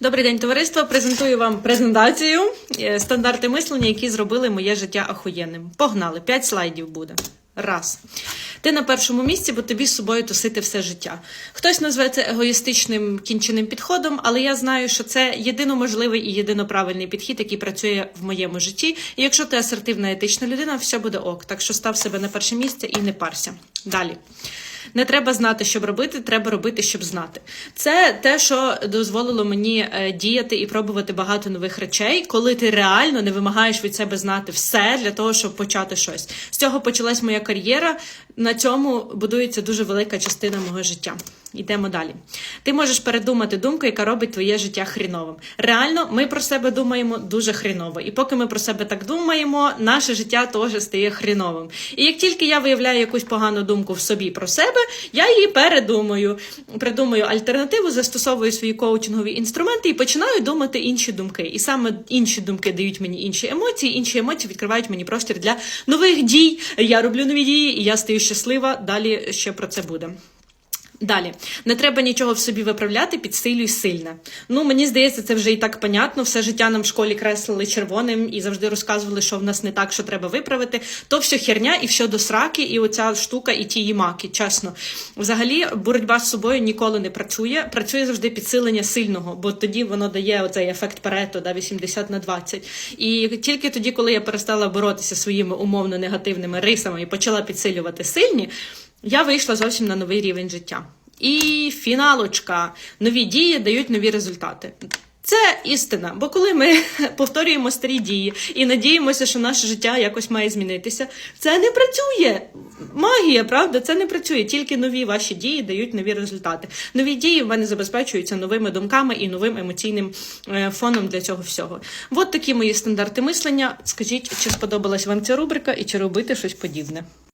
Добрий день, товариство. Презентую вам презентацію е, стандарти мислення, які зробили моє життя ахуєнним. Погнали, п'ять слайдів буде. Раз. Ти на першому місці, бо тобі з собою тусити все життя. Хтось назве це егоїстичним кінченим підходом, але я знаю, що це єдино можливий і єдино правильний підхід, який працює в моєму житті. І якщо ти асертивна етична людина, все буде ок. Так що став себе на перше місце і не парся. Далі. Не треба знати, щоб робити, треба робити, щоб знати. Це те, що дозволило мені е, діяти і пробувати багато нових речей, коли ти реально не вимагаєш від себе знати все для того, щоб почати щось. З цього почалась моя кар'єра. На цьому будується дуже велика частина мого життя. Йдемо далі. Ти можеш передумати думку, яка робить твоє життя хріновим. Реально, ми про себе думаємо дуже хріново. І поки ми про себе так думаємо, наше життя теж стає хріновим. І як тільки я виявляю якусь погану думку в собі про себе, я її передумаю, придумаю альтернативу, застосовую свої коучингові інструменти і починаю думати інші думки. І саме інші думки дають мені інші емоції, інші емоції відкривають мені простір для нових дій. Я роблю нові дії, і я стаю щаслива. Далі ще про це буде. Далі не треба нічого в собі виправляти, підсилюй сильне. Ну мені здається, це вже і так понятно. Все життя нам в школі креслили червоним і завжди розказували, що в нас не так, що треба виправити. То все херня і все до сраки, і оця штука, і ті їмаки. Чесно, взагалі, боротьба з собою ніколи не працює. Працює завжди підсилення сильного, бо тоді воно дає оцей ефект Парето, да, 80 на 20. І тільки тоді, коли я перестала боротися своїми умовно негативними рисами і почала підсилювати сильні. Я вийшла зовсім на новий рівень життя. І фіналочка. Нові дії дають нові результати. Це істина, бо коли ми повторюємо старі дії і надіємося, що наше життя якось має змінитися, це не працює. Магія, правда, це не працює. Тільки нові ваші дії дають нові результати. Нові дії в мене забезпечуються новими думками і новим емоційним е, фоном для цього всього. От такі мої стандарти мислення. Скажіть, чи сподобалась вам ця рубрика і чи робити щось подібне.